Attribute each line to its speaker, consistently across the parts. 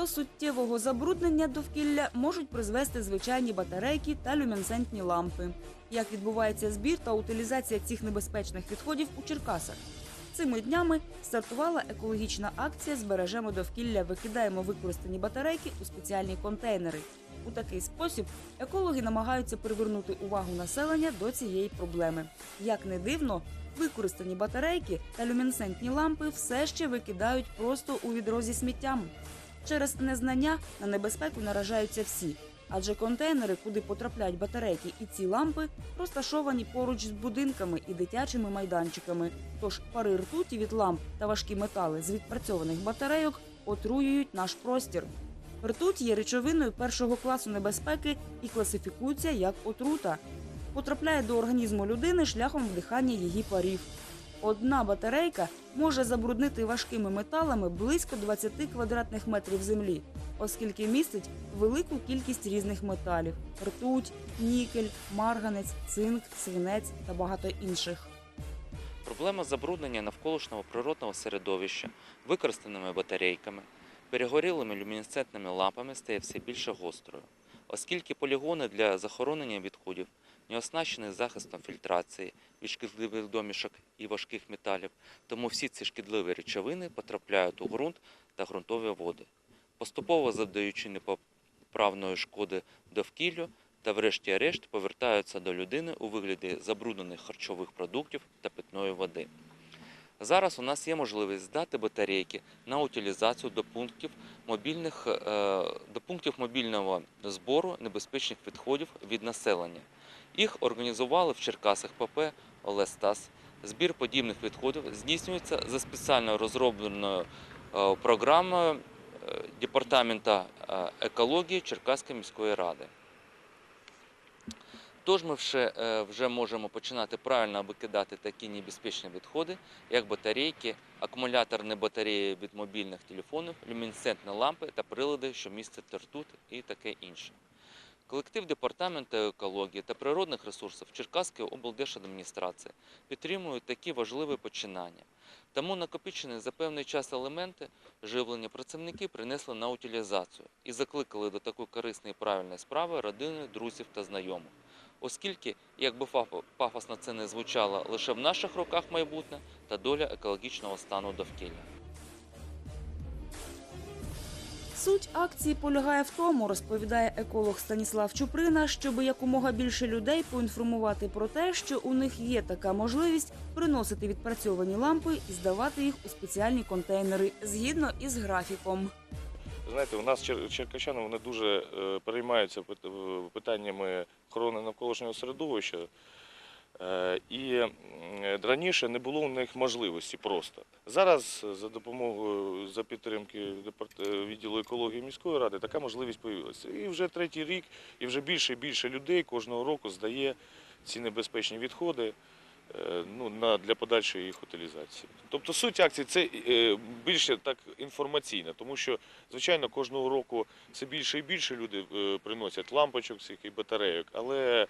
Speaker 1: До суттєвого забруднення довкілля можуть призвести звичайні батарейки та люмінесцентні лампи. Як відбувається збір та утилізація цих небезпечних відходів у Черкасах? Цими днями стартувала екологічна акція Збережемо довкілля, викидаємо використані батарейки у спеціальні контейнери. У такий спосіб екологи намагаються привернути увагу населення до цієї проблеми. Як не дивно, використані батарейки та люмінесцентні лампи все ще викидають просто у відро зі сміттям. Через незнання на небезпеку наражаються всі, адже контейнери, куди потрапляють батарейки і ці лампи, розташовані поруч з будинками і дитячими майданчиками. Тож пари ртуті від ламп та важкі метали з відпрацьованих батарейок отруюють наш простір. Ртуть є речовиною першого класу небезпеки і класифікується як отрута. Потрапляє до організму людини шляхом вдихання її парів. Одна батарейка може забруднити важкими металами близько 20 квадратних метрів землі, оскільки містить велику кількість різних металів: ртуть, нікель, марганець, цинк, свинець та багато інших.
Speaker 2: Проблема забруднення навколишнього природного середовища використаними батарейками, перегорілими люмінесцентними лампами стає все більше гострою, оскільки полігони для захоронення відходів не оснащені захистом фільтрації від шкідливих домішок і важких металів, тому всі ці шкідливі речовини потрапляють у ґрунт та ґрунтові води, поступово завдаючи непоправної шкоди довкіллю та врешті-решт повертаються до людини у вигляді забруднених харчових продуктів та питної води. Зараз у нас є можливість здати батарейки на утилізацію до пунктів мобільних е, до пунктів мобільного збору небезпечних відходів від населення. Їх організували в Черкасах ПП Олестас. Збір подібних відходів здійснюється за спеціально розробленою е, програмою е, департамента е, екології Черкаської міської ради. Тож ми вже, вже можемо починати правильно викидати такі небезпечні відходи, як батарейки, акумуляторні батареї від мобільних телефонів, люмінесцентні лампи та прилади, що містять ртуть і таке інше. Колектив департаменту екології та природних ресурсів Черкаської облдержадміністрації підтримують такі важливі починання. Тому накопичені за певний час елементи живлення працівники принесли на утилізацію і закликали до такої корисної і правильної справи родини, друзів та знайомих. Оскільки, як би пафосно це не звучало, лише в наших руках майбутнє та доля екологічного стану довкілля.
Speaker 1: Суть акції полягає в тому, розповідає еколог Станіслав Чуприна, щоб якомога більше людей поінформувати про те, що у них є така можливість приносити відпрацьовані лампи і здавати їх у спеціальні контейнери згідно із графіком.
Speaker 3: Знаєте, у нас чер- черкащани вони дуже е, переймаються е, питаннями охорони навколишнього середовища. Е, І раніше не було у них можливості просто. Зараз за допомогою за підтримки е, відділу екології міської ради така можливість з'явилася. І вже третій рік, і вже більше і більше людей кожного року здає ці небезпечні відходи е, ну, на, для подальшої їх утилізації. Тобто суть акції це більше так інформаційна, тому що, звичайно, кожного року все більше і більше люди приносять лампочок і батарейок, але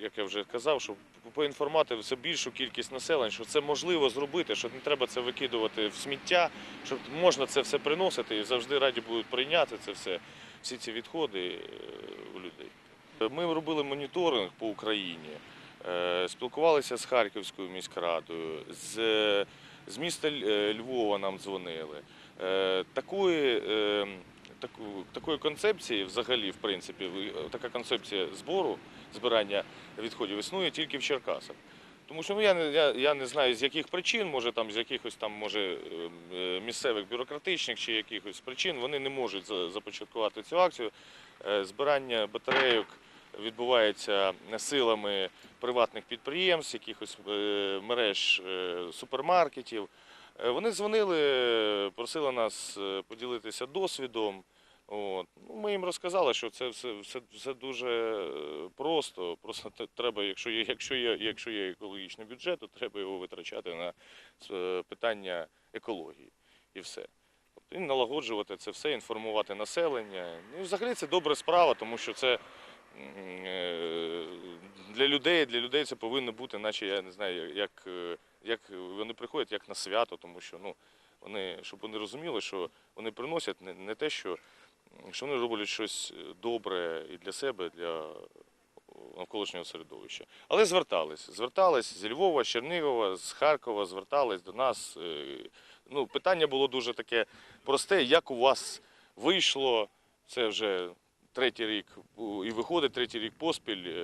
Speaker 3: як я вже казав, що поінформувати все більшу кількість населення, що це можливо зробити, що не треба це викидувати в сміття, що можна це все приносити і завжди раді будуть прийняти це все, всі ці відходи е, у людей. Ми робили моніторинг по Україні, е, спілкувалися з Харківською міськрадою, з, з міста е, Львова нам дзвонили. Е, Такої, е, таку, такої концепції взагалі, в принципі, така концепція збору, збирання відходів існує тільки в Черкасах. Тому що ну, я, не, я, я не знаю з яких причин, може там з якихось там може е, е, місцевих бюрократичних чи якихось причин вони не можуть започаткувати цю акцію. Е, Збирання батарейок відбувається силами приватних підприємств, якихось е, мереж е, супермаркетів. Е, Вони дзвонили, просили нас е, поділитися досвідом. От. Ну, Ми їм розказали, що це все, все, все дуже е, просто. Просто треба, якщо є, якщо є, якщо є екологічний бюджет, то треба його витрачати на питання екології і все. І налагоджувати це все, інформувати населення. Ну, взагалі це добра справа, тому що це для людей, для людей це повинно бути, наче я не знаю, як, як вони приходять як на свято, тому що ну, Вони, щоб вони розуміли, що вони приносять не, не те, що, що вони роблять щось добре і для себе, і для навколишнього середовища. Але звертались. Звертались зі Львова, з Чернігова, з Харкова, звертались до нас. Е, Ну, питання було дуже таке просте, як у вас вийшло, це вже третій рік, і виходить третій рік поспіль е,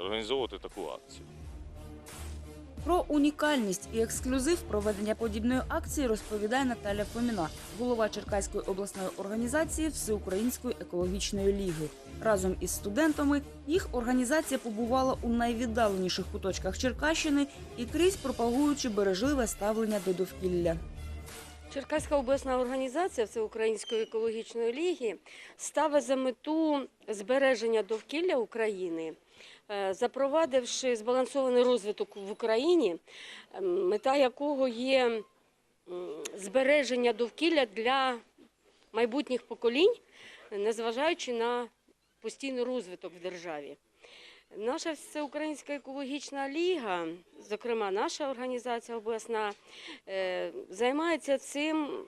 Speaker 3: організовувати таку акцію.
Speaker 1: Про унікальність і ексклюзив проведення подібної акції розповідає Наталя Фоміна, голова Черкаської обласної організації Всеукраїнської екологічної ліги. Разом із студентами їх організація побувала у найвіддаленіших куточках Черкащини і крізь пропагуючи бережливе ставлення до довкілля.
Speaker 4: Черкаська обласна організація Всеукраїнської екологічної ліги ставить за мету збереження довкілля України, запровадивши збалансований розвиток в Україні, е, мета якого є збереження довкілля для майбутніх поколінь, незважаючи на постійний розвиток в державі. Наша всеукраїнська екологічна ліга, зокрема наша організація обласна, е, займається цим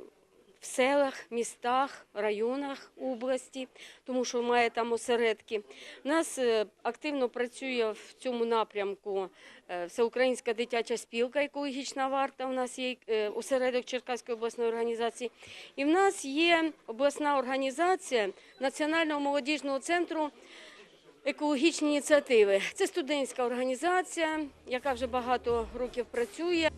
Speaker 4: в селах, містах, районах області, тому що має там осередки. У нас е, активно працює в цьому напрямку е, Всеукраїнська дитяча спілка Екологічна варта. У нас є е, осередок Черкаської обласної організації. І в нас є обласна організація Національного молодіжного центру екологічні ініціативи. Це студентська організація, яка вже багато років працює.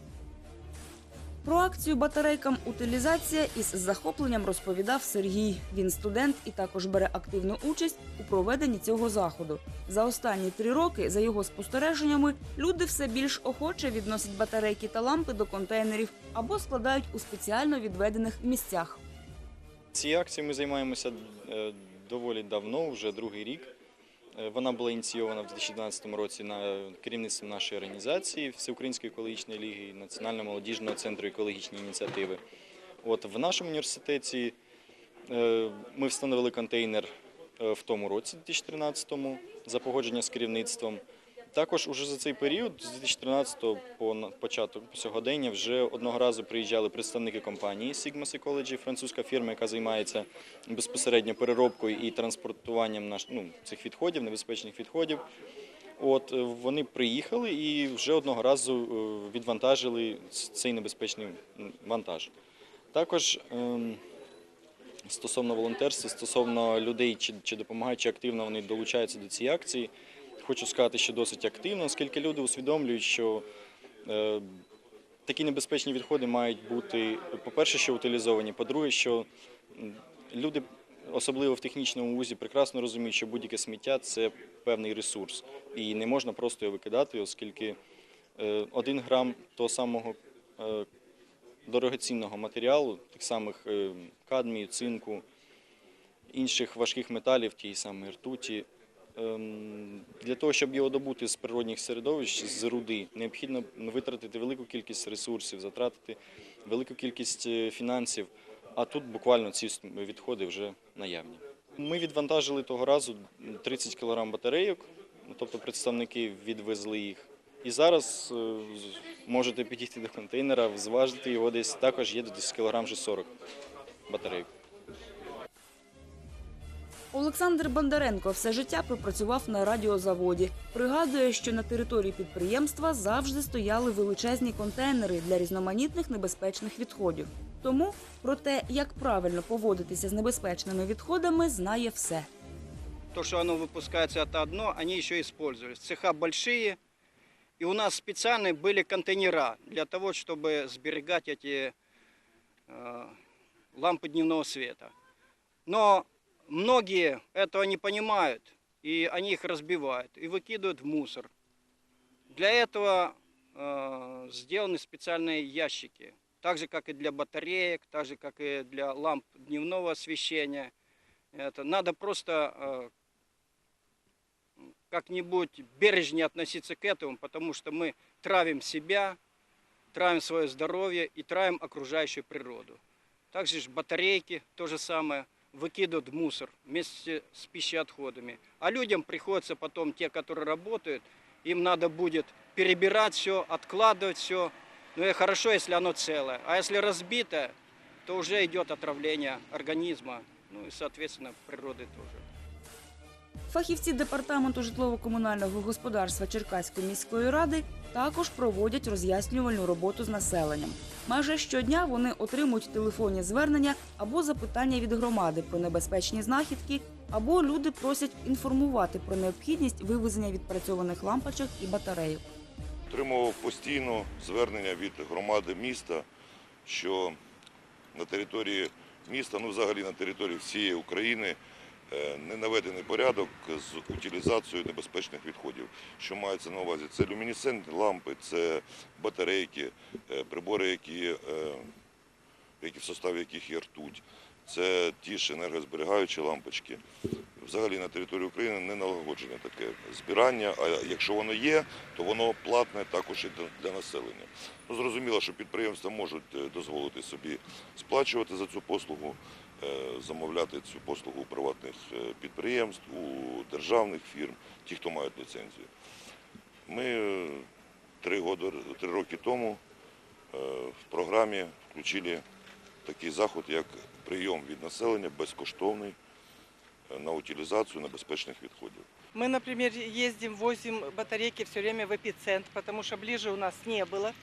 Speaker 1: Про акцію батарейкам утилізація із захопленням розповідав Сергій. Він студент і також бере активну участь у проведенні цього заходу. За останні три роки, за його спостереженнями, люди все більш охоче відносять батарейки та лампи до контейнерів або складають у спеціально відведених місцях.
Speaker 5: Цією акцією ми займаємося е, доволі давно, вже другий рік. Е, Вона була ініційована в 2012 році на керівництвом нашої організації Всеукраїнської екологічної ліги Національного молодіжного центру екологічні ініціативи. От в нашому університеті е, ми встановили контейнер е, в тому році, 2013-му, за погодження з керівництвом. Також уже за цей період, з 2013 по початок по сьогодення, вже одного разу приїжджали представники компанії Sigma Ecology, французька фірма, яка займається безпосередньо переробкою і транспортуванням наш, ну, цих відходів, небезпечних відходів. От е, вони приїхали і вже одного разу е, відвантажили цей небезпечний вантаж. Також ем, стосовно волонтерства, стосовно людей, чи, чи допомагають, чи активно вони долучаються до цієї акції. Хочу сказати, що досить активно, оскільки люди усвідомлюють, що е, такі небезпечні відходи мають бути, по-перше, що утилізовані, по-друге, що люди, особливо в технічному вузі, прекрасно розуміють, що будь-яке сміття це певний ресурс, і не можна просто його викидати, оскільки е, один грам того самого е, дорогоцінного матеріалу, тих самих кадмію, цинку, інших важких металів, тієї самої ртуті. Ем, Для того, щоб його добути з природних середовищ, з руди, необхідно витратити велику кількість ресурсів, затратити велику кількість е, фінансів, а тут буквально ці відходи вже наявні. Ми відвантажили того разу 30 кг батарейок, тобто представники відвезли їх. І зараз е, можете підійти до контейнера, зважити його десь також є до 10 кг вже 40 батарейок.
Speaker 1: Олександр Бондаренко все життя пропрацював на радіозаводі. Пригадує, що на території підприємства завжди стояли величезні контейнери для різноманітних небезпечних відходів. Тому про те, як правильно поводитися з небезпечними відходами, знає все.
Speaker 6: То, что оно выпускается, это одно, они еще использовались. Цеха большие, и у нас специальные были контейнера для того, чтобы сберегать эти э, лампы дневного света. Но многие этого не понимают, и они их разбивают и выкидывают в мусор. Для этого э, сделаны специальные ящики, так же, как и для батареек, так же, как и для ламп дневного освещения. Это надо просто э, как-нибудь бережнее относиться к этому, потому что мы травим себя, травим свое здоровье и травим окружающую природу. Также ж батарейки, то же самое, выкидывают мусор вместе с пищеотходами. А людям приходится потом, те, которые работают, им надо будет перебирать все, откладывать все. Ну и хорошо, если оно целое. А если разбито, то уже идет отравление организма, ну и, соответственно, природы тоже.
Speaker 1: Фахівці департаменту житлово-комунального господарства Черкаської міської ради також проводять роз'яснювальну роботу з населенням. Майже щодня вони отримують телефонні звернення або запитання від громади про небезпечні знахідки, або люди просять інформувати про необхідність вивезення відпрацьованих лампочок і батарейок.
Speaker 7: Отримував постійно звернення від громади міста, що на території міста, ну взагалі на території всієї України, не наведений порядок з утилізацією небезпечних відходів. Що мається на увазі? Це люмінесцентні лампи, це батарейки, е, прибори, які, е, які в составі яких є ртуть. Це ті ж енергозберігаючі лампочки. Взагалі на території України не налагоджене таке збирання, а якщо воно є, то воно платне також і для- населення. Ну, зрозуміло, що підприємства можуть е, дозволити собі сплачувати за цю послугу, е, замовляти цю послугу у приватних е, підприємств, у державних фірм, ті, хто мають ліцензію. Ми е, три, годи, три роки тому е, в програмі включили такий заход, як прийом від населення безкоштовний е, на утилізацію небезпечних відходів.
Speaker 8: Мы, например, ездим, возим батарейки все время в эпицентр, потому что ближе у нас не было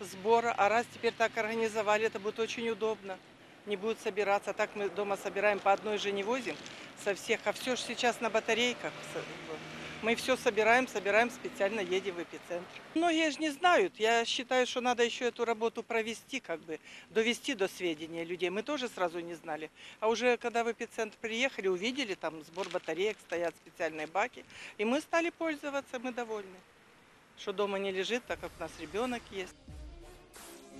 Speaker 8: сбора. А раз теперь так организовали, это будет очень удобно. Не будет собираться. Так мы дома собираем, по одной же не возим со всех. А все же сейчас на батарейках. Мы все собираем, собираем, специально едем в эпицентр. Многие же не знают. Я считаю, что надо еще эту работу провести, как бы, довести до сведения людей. Мы тоже сразу не знали. А уже когда в эпицентр приехали, увидели, там сбор батареек, стоят специальные баки. И мы стали пользоваться, мы довольны. Что дома не лежит, так как у нас ребенок есть.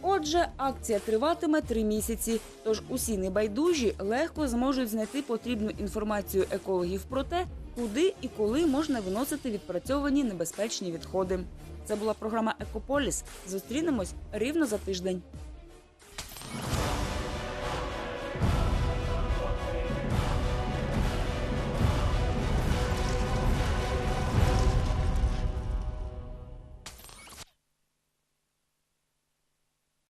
Speaker 1: Отже, акція триватиме три місяці. Тож усі небайдужі легко зможуть знайти потрібну інформацію екологів про те, куди і коли можна виносити відпрацьовані небезпечні відходи. Це була програма Екополіс. Зустрінемось рівно за тиждень.